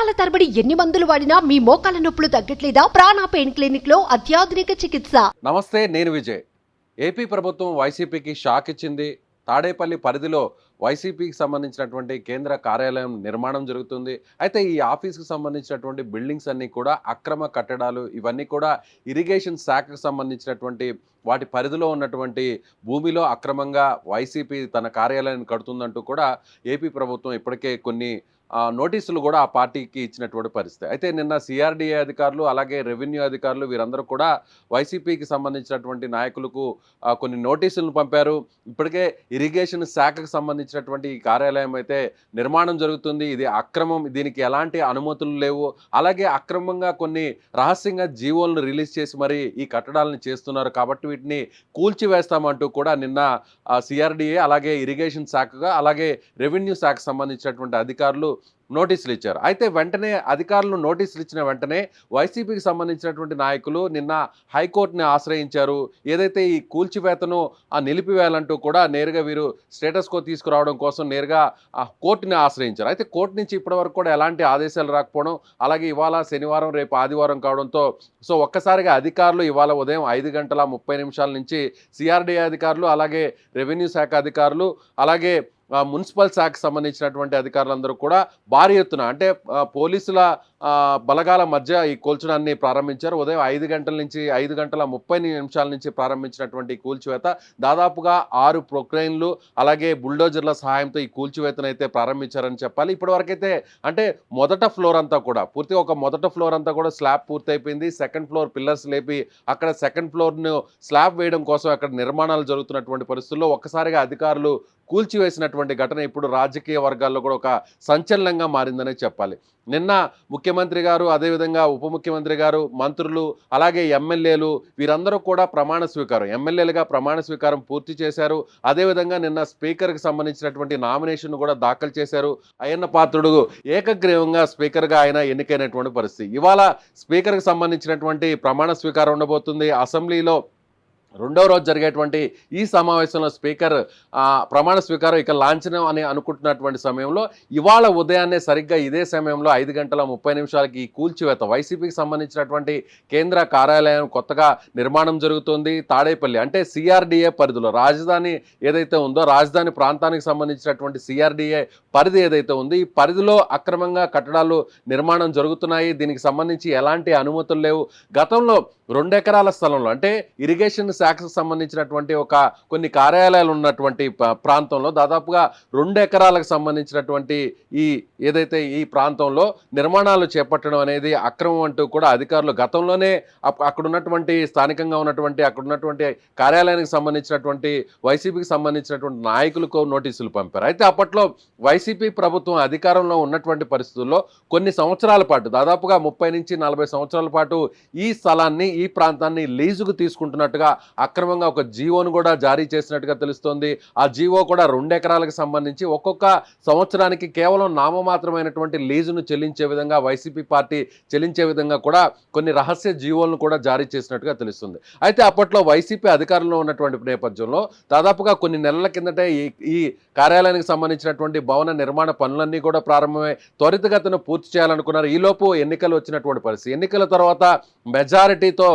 సంవత్సరాల తరబడి ఎన్ని మందులు వాడినా మీ మోకాల నొప్పులు తగ్గట్లేదా? ప్రాణ పెయిన్ క్లినిక్లో అత్యాధునిక చికిత్స. నమస్తే నేను విజయ్. ఏపీ ప్రభుత్వం వైసీపీకి షాక్ ఇచ్చింది. తాడేపల్లి పరిధిలో వైసీపీకి సంబంధించినటువంటి కేంద్ర కార్యాలయం నిర్మాణం జరుగుతుంది. అయితే ఈ ఆఫీస్కి సంబంధించినటువంటి బిల్డింగ్స్ అన్నీ కూడా అక్రమ కట్టడాలు ఇవన్నీ కూడా ఇరిగేషన్ శాఖకు సంబంధించినటువంటి వాటి పరిధిలో ఉన్నటువంటి భూమిలో అక్రమంగా వైసీపీ తన కార్యాలయాన్ని కడుతుందంటూ కూడా ఏపీ ప్రభుత్వం ఇప్పటికే కొన్ని నోటీసులు కూడా ఆ పార్టీకి ఇచ్చినటువంటి పరిస్థితి. అయితే నిన్న సిఆర్డీఏ అధికారులు అలాగే రెవెన్యూ అధికారులు వీరందరూ కూడా వైసీపీకి సంబంధించినటువంటి నాయకులకు కొన్ని నోటీసులను పంపారు. ఇప్పటికే ఇరిగేషన్ శాఖకు సంబంధించినటువంటి ఈ కార్యాలయం అయితే నిర్మాణం జరుగుతుంది. ఇది అక్రమం. దీనికి ఎలాంటి అనుమతులు లేవు. అలాగే అక్రమంగా కొన్ని రహస్యంగా జీవోలను రిలీజ్ చేసి మరి ఈ కట్టడాలను చేస్తున్నారు. కాబట్టి వీటిని కూల్చివేస్తామంటూ కూడా నిన్న సిఆర్డీఏ అలాగే ఇరిగేషన్ శాఖగా అలాగే రెవెన్యూ శాఖకు సంబంధించినటువంటి అధికారులు నోటీసులు ఇచ్చారు. అయితే వెంటనే అధికారులు నోటీసులు ఇచ్చిన వెంటనే వైసీపీకి సంబంధించినటువంటి నాయకులు నిన్న హైకోర్టుని ఆశ్రయించారు. ఏదైతే ఈ కూల్చివేతను ఆ నిలిపివేయాలంటూ కూడా నేరుగా వీరు స్టేటస్ కో తీసుకురావడం కోసం నేరుగా ఆ కోర్టుని ఆశ్రయించారు. అయితే కోర్టు నుంచి ఇప్పటివరకు కూడా ఎలాంటి ఆదేశాలు రాకపోవడం అలాగే ఇవాళ శనివారం రేపు ఆదివారం కావడంతో సో ఒక్కసారిగా అధికారులు ఇవాళ ఉదయం ఐదు గంటల ముప్పై నిమిషాల నుంచి సిఆర్డీఏ అధికారులు అలాగే రెవెన్యూ శాఖ అధికారులు అలాగే మున్సిపల్ శాఖకు సంబంధించినటువంటి అధికారులందరూ కూడా భారీ ఎత్తున అంటే పోలీసుల బలగాల మధ్య ఈ కూల్చడాన్ని ప్రారంభించారు. ఉదయం ఐదు గంటల నుంచి ఐదు గంటల ముప్పై నిమిషాల నుంచి ప్రారంభించినటువంటి ఈ కూల్చివేత దాదాపుగా ఆరు ప్రొక్లైన్లు అలాగే బుల్డోజర్ల సహాయంతో ఈ కూల్చివేతను అయితే ప్రారంభించారని చెప్పాలి. ఇప్పటివరకైతే అంటే మొదట ఫ్లోర్ అంతా కూడా పూర్తిగా ఒక మొదట ఫ్లోర్ అంతా కూడా స్లాబ్ పూర్తయిపోయింది. సెకండ్ ఫ్లోర్ పిల్లర్స్ లేపి అక్కడ సెకండ్ ఫ్లోర్ను స్లాబ్ వేయడం కోసం అక్కడ నిర్మాణాలు జరుగుతున్నటువంటి పరిస్థితుల్లో ఒక్కసారిగా అధికారులు కూల్చివేసినటువంటి ఘటన ఇప్పుడు రాజకీయ వర్గాల్లో కూడా ఒక సంచలనంగా మారిందనే చెప్పాలి. నిన్న ముఖ్యమంత్రి గారు అదేవిధంగా ఉప ముఖ్యమంత్రి గారు మంత్రులు అలాగే ఎమ్మెల్యేలు వీరందరూ కూడా ప్రమాణ స్వీకారం ఎమ్మెల్యేలుగా ప్రమాణ స్వీకారం పూర్తి చేశారు. అదేవిధంగా నిన్న స్పీకర్కి సంబంధించినటువంటి నామినేషన్ కూడా దాఖలు చేశారు. అయ్యన్న పాత్రుడు ఏకగ్రీవంగా స్పీకర్గా ఆయన ఎన్నికైనటువంటి పరిస్థితి. ఇవాళ స్పీకర్కి సంబంధించినటువంటి ప్రమాణ స్వీకారం ఉండబోతుంది. అసెంబ్లీలో రెండవ రోజు జరిగేటువంటి ఈ సమావేశంలో స్పీకర్ ప్రమాణ స్వీకారం ఇక లాంఛనం అని అనుకుంటున్నటువంటి సమయంలో ఇవాళ ఉదయాన్నే సరిగ్గా ఇదే సమయంలో ఐదు గంటల ముప్పై నిమిషాలకి ఈ కూల్చివేత వైసీపీకి సంబంధించినటువంటి కేంద్ర కార్యాలయం కొత్తగా నిర్మాణం జరుగుతుంది. తాడేపల్లి అంటే సిఆర్డీఏ పరిధిలో రాజధాని ఏదైతే ఉందో రాజధాని ప్రాంతానికి సంబంధించినటువంటి సిఆర్డీఏ పరిధి ఏదైతే ఉంది ఈ పరిధిలో అక్రమంగా కట్టడాలు నిర్మాణం జరుగుతున్నాయి. దీనికి సంబంధించి ఎలాంటి అనుమతులు లేవు. గతంలో రెండు ఎకరాల స్థలంలో అంటే ఇరిగేషన్ శాఖకు సంబంధించినటువంటి ఒక కొన్ని కార్యాలయాలు ఉన్నటువంటి ప్రాంతంలో దాదాపుగా రెండు ఎకరాలకు సంబంధించినటువంటి ఈ ఏదైతే ఈ ప్రాంతంలో నిర్మాణాలు చేపట్టడం అనేది అక్రమం అంటూ కూడా అధికారులు గతంలోనే అప్- అక్కడ ఉన్నటువంటి స్థానికంగా ఉన్నటువంటి అక్కడ ఉన్నటువంటి కార్యాలయానికి సంబంధించినటువంటి వైసీపీకి సంబంధించినటువంటి నాయకులకు నోటీసులు పంపారు. అయితే అప్పట్లో వైసీపీ ప్రభుత్వం అధికారంలో ఉన్నటువంటి పరిస్థితుల్లో కొన్ని సంవత్సరాల పాటు దాదాపుగా ముప్పై నుంచి నలభై సంవత్సరాల పాటు ఈ స్థలాన్ని ఈ ప్రాంతాన్ని లీజుకు తీసుకుంటున్నట్టుగా అక్రమంగా ఒక జీవోను కూడా జారీ చేసినట్టుగా తెలుస్తోంది. ఆ జీవో కూడా రెండు ఎకరాలకు సంబంధించి ఒక్కొక్క సంవత్సరానికి కేవలం నామమాత్రమైనటువంటి లీజును చెల్లించే విధంగా వైసీపీ పార్టీ చెల్లించే విధంగా కూడా కొన్ని రహస్య జీవోలను కూడా జారీ చేసినట్టుగా తెలుస్తుంది. అయితే అప్పట్లో వైసీపీ అధికారంలో ఉన్నటువంటి నేపథ్యంలో దాదాపుగా కొన్ని నెలల కిందటే ఈ ఈ కార్యాలయానికి సంబంధించినటువంటి భవన నిర్మాణ పనులన్నీ కూడా ప్రారంభమై త్వరితగతిన పూర్తి చేయాలనుకున్నారు. ఈలోపు ఎన్నికలు వచ్చినటువంటి పరిస్థితి. ఎన్నికల తర్వాత మెజారిటీతో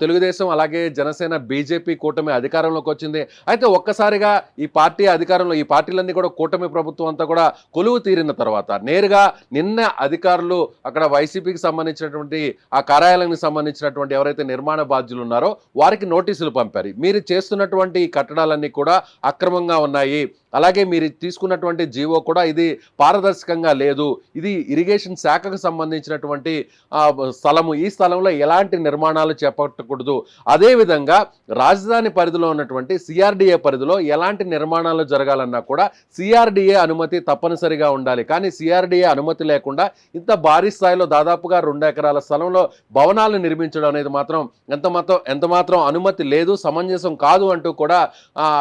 తెలుగుదేశం అలాగే జనసేన బీజేపీ కూటమి అధికారంలోకి వచ్చింది. అయితే ఒక్కసారిగా ఈ పార్టీ అధికారంలో ఈ పార్టీలన్నీ కూడా కూటమి ప్రభుత్వం అంతా కూడా కొలువు తీరిన తర్వాత నేరుగా నిన్న అధికారులు అక్కడ వైసీపీకి సంబంధించినటువంటి ఆ కార్యాలయానికి సంబంధించినటువంటి ఎవరైతే నిర్మాణ బాధ్యులు ఉన్నారో వారికి నోటీసులు పంపారు. మీరు చేస్తున్నటువంటి ఈ కట్టడాలన్నీ కూడా అక్రమంగా ఉన్నాయి. అలాగే మీరు తీసుకున్నటువంటి జీవో కూడా ఇది పారదర్శకంగా లేదు. ఇది ఇరిగేషన్ శాఖకు సంబంధించినటువంటి స్థలము. ఈ స్థలంలో ఎలాంటి నిర్మాణాలు చేపట్టకూడదు. అదేవిధంగా రాజధాని పరిధిలో ఉన్నటువంటి సిఆర్డిఏ పరిధిలో ఎలాంటి నిర్మాణాలు జరగాలన్నా కూడా సిఆర్డిఏ అనుమతి తప్పనిసరిగా ఉండాలి. కానీ సిఆర్డిఏ అనుమతి లేకుండా ఇంత భారీ స్థాయిలో దాదాపుగా రెండు ఎకరాల స్థలంలో భవనాలు నిర్మించడం అనేది మాత్రం ఎంత మాత్రం ఎంత మాత్రం అనుమతి లేదు సమంజసం కాదు అంటూ కూడా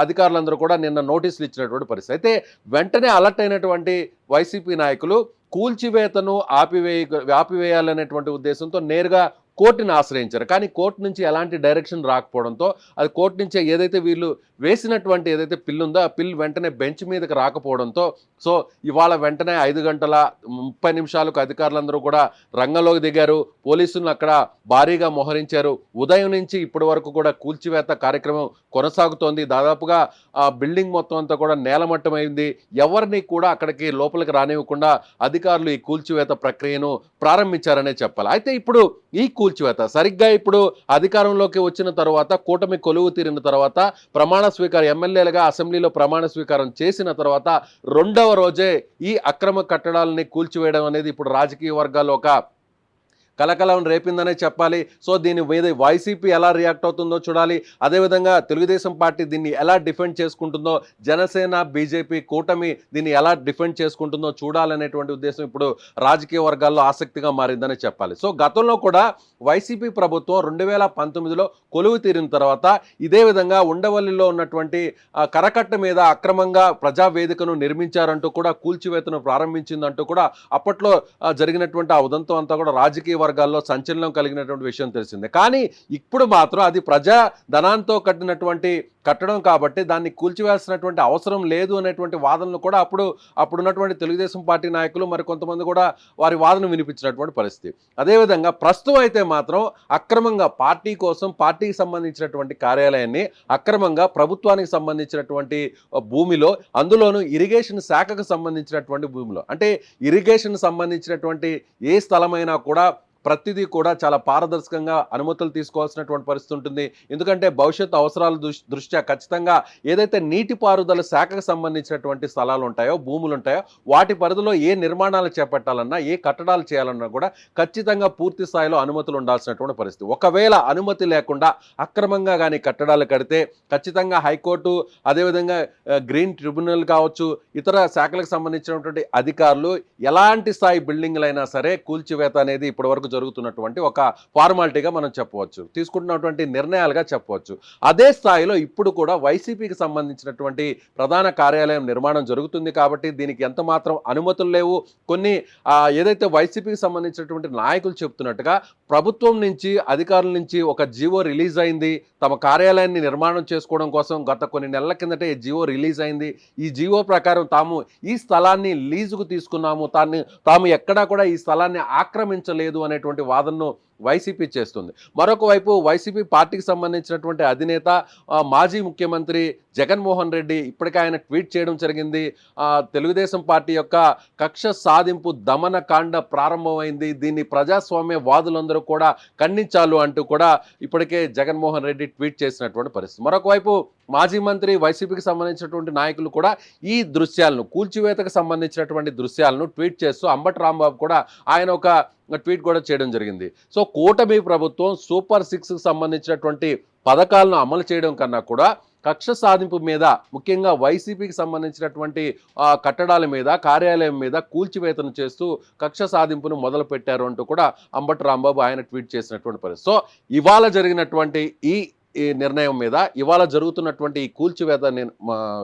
అధికారులందరూ కూడా నిన్న నోటీసులు ఇచ్చినటువంటి పరిస్థితి. అయితే వెంటనే అలర్ట్ అయినటువంటి వైసీపీ నాయకులు కూల్చివేతను ఆపివేయ ఆపివేయాలనేటువంటి ఉద్దేశంతో నేరుగా కోర్టుని ఆశ్రయించారు. కానీ కోర్టు నుంచి ఎలాంటి డైరెక్షన్ రాకపోవడంతో అది కోర్టు నుంచి ఏదైతే వీళ్ళు వేసినటువంటి ఏదైతే పిల్లు ఉందో ఆ పిల్లు వెంటనే బెంచ్ మీదకి రాకపోవడంతో సో ఇవాళ వెంటనే ఐదు గంటల ముప్పై నిమిషాలకు అధికారులందరూ కూడా రంగంలోకి దిగారు. పోలీసులను అక్కడ భారీగా మోహరించారు. ఉదయం నుంచి ఇప్పటి వరకు కూడా కూల్చివేత కార్యక్రమం కొనసాగుతోంది. దాదాపుగా ఆ బిల్డింగ్ మొత్తం అంతా కూడా నేలమట్టమైంది. ఎవరిని కూడా అక్కడికి లోపలికి రానివ్వకుండా అధికారులు ఈ కూల్చివేత ప్రక్రియను ప్రారంభించారనే చెప్పాలి. అయితే ఇప్పుడు ఈ కూల్చివేత. సరిగ్గా ఇప్పుడు అధికారంలోకి వచ్చిన తర్వాత కూటమి కొలువు తీరిన తర్వాత ప్రమాణ స్వీకారం ఎమ్మెల్యేలుగా అసెంబ్లీలో ప్రమాణ స్వీకారం చేసిన తర్వాత రెండవ రోజే ఈ అక్రమ కట్టడాలని కూల్చివేయడం అనేది ఇప్పుడు రాజకీయ వర్గాల్లో ఒక కలకలం రేపిందనే చెప్పాలి. సో దీని మీద వైసీపీ ఎలా రియాక్ట్ అవుతుందో చూడాలి. అదేవిధంగా తెలుగుదేశం పార్టీ దీన్ని ఎలా డిఫెండ్ చేసుకుంటుందో జనసేన బీజేపీ కూటమి దీన్ని ఎలా డిఫెండ్ చేసుకుంటుందో చూడాలనేటువంటి ఉద్దేశం ఇప్పుడు రాజకీయ వర్గాల్లో ఆసక్తిగా మారిందని చెప్పాలి. సో గతంలో కూడా వైసీపీ ప్రభుత్వం రెండు వేల పంతొమ్మిదిలో కొలువు తీరిన తర్వాత ఇదే విధంగా ఉండవల్లిలో ఉన్నటువంటి కరకట్ట మీద అక్రమంగా ప్రజావేదికను నిర్మించారంటూ కూడా కూల్చివేతను ప్రారంభించిందంటూ కూడా అప్పట్లో జరిగినటువంటి ఆ ఉదంతం అంతా కూడా రాజకీయ వర్గాల్లో సంచలనం కలిగినటువంటి విషయం తెలిసిందే. కానీ ఇప్పుడు మాత్రం అది ప్రజా ధనాంతో కట్టినటువంటి కట్టడం కాబట్టి దాన్ని కూల్చివేయాల్సినటువంటి అవసరం లేదు అనేటువంటి వాదనలు కూడా అప్పుడు అప్పుడున్నటువంటి తెలుగుదేశం పార్టీ నాయకులు మరి కొంతమంది కూడా వారి వాదన వినిపించినటువంటి పరిస్థితి. అదేవిధంగా ప్రస్తుతం అయితే మాత్రం అక్రమంగా పార్టీ కోసం పార్టీకి సంబంధించినటువంటి కార్యాలయాన్ని అక్రమంగా ప్రభుత్వానికి సంబంధించినటువంటి భూమిలో అందులోనూ ఇరిగేషన్ శాఖకు సంబంధించినటువంటి భూమిలో. అంటే ఇరిగేషన్ సంబంధించినటువంటి ఏ స్థలమైనా కూడా ప్రతిదీ కూడా చాలా పారదర్శకంగా అనుమతులు తీసుకోవాల్సినటువంటి పరిస్థితి ఉంటుంది. ఎందుకంటే భవిష్యత్ అవసరాల దృష్ట్యా ఖచ్చితంగా ఏదైతే నీటిపారుదల శాఖకు సంబంధించినటువంటి స్థలాలు ఉంటాయో భూములు ఉంటాయో వాటి పరిధిలో ఏ నిర్మాణాలు చేపట్టాలన్నా ఏ కట్టడాలు చేయాలన్నా కూడా ఖచ్చితంగా పూర్తి స్థాయిలో అనుమతులు ఉండాల్సినటువంటి పరిస్థితి. ఒకవేళ అనుమతి లేకుండా అక్రమంగా కానీ కట్టడాలు కడితే ఖచ్చితంగా హైకోర్టు అదేవిధంగా గ్రీన్ ట్రిబ్యునల్ కావచ్చు ఇతర శాఖలకు సంబంధించినటువంటి అధికారులు ఎలాంటి స్థాయి బిల్డింగ్లైనా సరే కూల్చివేత అనేది ఇప్పటివరకు జరుగుతున్నటువంటి ఒక ఫార్మాలిటీగా మనం చెప్పవచ్చు. తీసుకుంటున్నటువంటి నిర్ణయాలుగా చెప్పవచ్చు. అదే స్థాయిలో ఇప్పుడు కూడా వైసీపీకి సంబంధించినటువంటి ప్రధాన కార్యాలయం నిర్మాణం జరుగుతుంది కాబట్టి దీనికి ఎంత మాత్రం అనుమతులు లేవు. కొన్ని ఏదైతే వైసీపీకి సంబంధించినటువంటి నాయకులు చెప్తున్నట్టుగా ప్రభుత్వం నుంచి అధికారుల నుంచి ఒక జీవో రిలీజ్ అయింది. తమ కార్యాలయాన్ని నిర్మాణం చేసుకోవడం కోసం గత కొన్ని నెలల కిందటే ఈ జీవో రిలీజ్ అయింది. ఈ జీవో ప్రకారం తాము ఈ స్థలాన్ని లీజుకు తీసుకున్నాము. తాన్ని తాము ఎక్కడా కూడా ఈ స్థలాన్ని ఆక్రమించలేదు అనే అనేటువంటి వాదనను వైసీపీ చేస్తుంది. మరొక వైపు వైసీపీ పార్టీకి సంబంధించినటువంటి అధినేత మాజీ ముఖ్యమంత్రి జగన్మోహన్ రెడ్డి ఇప్పటికే ఆయన ట్వీట్ చేయడం జరిగింది. తెలుగుదేశం పార్టీ యొక్క కక్ష సాధింపు దమన కాండ ప్రారంభమైంది. దీన్ని ప్రజాస్వామ్య వాదులందరూ కూడా ఖండించాలు అంటూ కూడా ఇప్పటికే జగన్మోహన్ రెడ్డి ట్వీట్ చేసినటువంటి పరిస్థితి. మరొక వైపు మాజీ మంత్రి వైసీపీకి సంబంధించినటువంటి నాయకులు కూడా ఈ దృశ్యాలను కూల్చివేతకు సంబంధించినటువంటి దృశ్యాలను ట్వీట్ చేస్తూ అంబటి రాంబాబు కూడా ఆయన ఒక ట్వీట్ కూడా చేయడం జరిగింది. సో కూటమి ప్రభుత్వం సూపర్ సిక్స్ సంబంధించినటువంటి పథకాలను అమలు చేయడం కన్నా కూడా కక్ష సాధింపు మీద ముఖ్యంగా వైసీపీకి సంబంధించినటువంటి కట్టడాల మీద కార్యాలయం మీద కూల్చివేతను చేస్తూ కక్ష సాధింపును మొదలు పెట్టారు అంటూ కూడా అంబటి రాంబాబు ఆయన ట్వీట్ చేసినటువంటి పరిస్థితి. సో ఇవాళ జరిగినటువంటి ఈ ఈ నిర్ణయం మీద ఇవాళ జరుగుతున్నటువంటి ఈ కూల్చివేత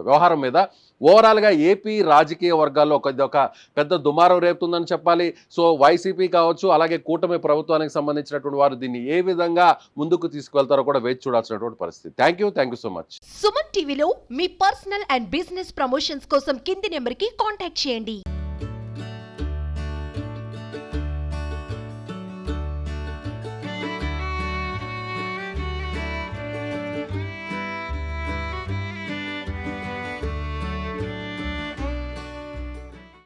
వ్యవహారం మీద ఓవరాల్గా ఏపీ రాజకీయ వర్గాల్లో ఒక ఇది ఒక పెద్ద దుమారం రేపుతుందని చెప్పాలి. సో వైసీపీ కావచ్చు అలాగే కూటమి ప్రభుత్వానికి సంబంధించినటువంటి వారు దీన్ని ఏ విధంగా ముందుకు తీసుకువెళ్తారో కూడా వేచి చూడాల్సినటువంటి పరిస్థితి. Thank you thank you so much Suman టీవీలో మీ పర్సనల్ అండ్ బిజినెస్ ప్రమోషన్స్ కోసం కింది నెంబర్కి కాంటాక్ట్ చేయండి.